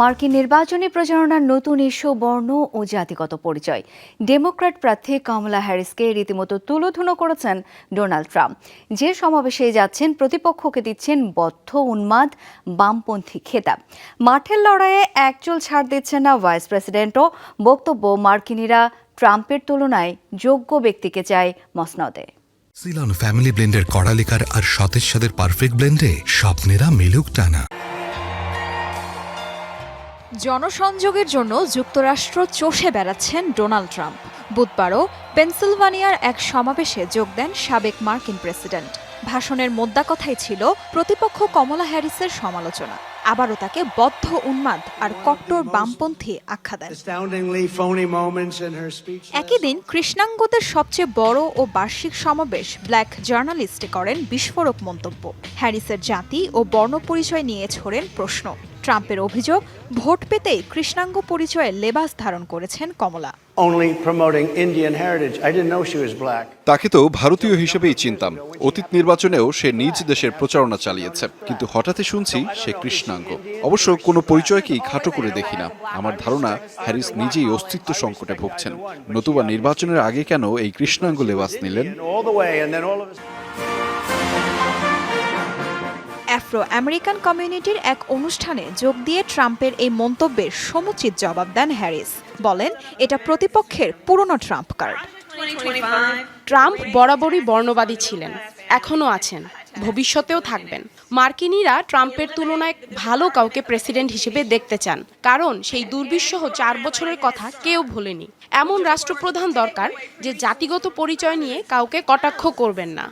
মার্কিন নির্বাচনী প্রচারণার নতুন ইস্যু, বর্ণ ও জাতিগত পরিচয়। ডেমোক্র্যাট প্রার্থী কমলা হ্যারিসকে রীতিমতো তুলোধুনো করেছেন ডোনাল্ড ট্রাম্প। যে সমাবেশে যাচ্ছেন, প্রতিপক্ষকে দিচ্ছেন বদ্ধ উন্মাদ, বামপন্থী খেতাব। মাঠের লড়াইয়ে একচুল ছাড় দিচ্ছেন না ভাইস প্রেসিডেন্টও। বক্তব্য মার্কিনীরা ট্রাম্পের তুলনায় যোগ্য ব্যক্তিকে চায় মসনদে। সিলন ফ্যামিলি ব্লেন্ডের কড়ালিকার আর সতেজ সাদের পারফেক্ট ব্লেন্ডে স্বপ্নেরা মেলুক টানা। জনসংযোগের জন্য যুক্তরাষ্ট্র চষে বেড়াচ্ছেন ডোনাল্ড ট্রাম্প। বুধবারও পেনসিলভানিয়ার এক সমাবেশে যোগ দেন সাবেক মার্কিন প্রেসিডেন্ট। ভাষণের মোদ্দা কথাই ছিল প্রতিপক্ষ কমলা হ্যারিসের সমালোচনা। আবারও তাকে বদ্ধ উন্মাদ আর কট্টর বামপন্থী আখ্যা দেন. একই দিন কৃষ্ণাঙ্গদের সবচেয়ে বড় ও বার্ষিক সমাবেশ ব্ল্যাক জার্নালিস্টে করেন বিস্ফোরক মন্তব্য। হ্যারিসের জাতি ও বর্ণ পরিচয় নিয়ে ছোড়েন প্রশ্ন। ট্রাম্পের অভিযোগ ভোট পেতেই কৃষ্ণাঙ্গ পরিচয়ে লেবাস ধারণ করেছেন কমলা. তাকে তো ভারতীয় হিসেবেই চিনতাম। অতীত নির্বাচনেও সে নিজ দেশের প্রচারণা চালিয়েছে। কিন্তু হঠাৎই শুনছি সে কৃষ্ণাঙ্গ। অবশ্য কোনো পরিচয়কেই খাটো করে দেখি না। আমার ধারণা হ্যারিস নিজেই অস্তিত্ব সংকটে ভুগছেন। নতুবা নির্বাচনের আগে কেন এই কৃষ্ণাঙ্গ লেবাস নিলেন? অ্যাফ্রো আমেরিকান কমিউনিটির এক অনুষ্ঠানে যোগ দিয়ে ট্রাম্পের এই মন্তব্যের সমুচিত জবাব দেন হ্যারিস। বলেন এটা প্রতিপক্ষের পুরনো ট্রাম্প কার্ড। ট্রাম্প বরাবরই বর্ণবাদী ছিলেন এখনও আছেন ভবিষ্যতেও থাকবেন। মার্কিনীরা ট্রাম্পের তুলনায় ভালো কাউকে প্রেসিডেন্ট হিসেবে দেখতে চান কারণ সেই দুর্বিষহ চার বছরের কথা কেউ ভোলেনি। এমন রাষ্ট্রপ্রধান দরকার যে জাতিগত পরিচয় নিয়ে কাউকে কটাক্ষ করবেন না।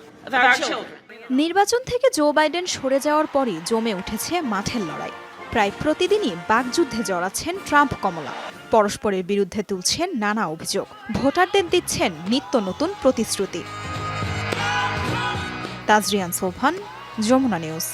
নির্বাচন থেকে জো বাইডেন সরে যাওয়ার পরই জমে উঠেছে মাঠের লড়াই। প্রায় প্রতিদিনই বাগযুদ্ধে জড়াচ্ছেন ট্রাম্প কমলা। পরস্পরের বিরুদ্ধে তুলছেন নানা অভিযোগ। ভোটারদের দিচ্ছেন নিত্য নতুন প্রতিশ্রুতি। তাজরিয়ান সোভান যমুনা নিউজ।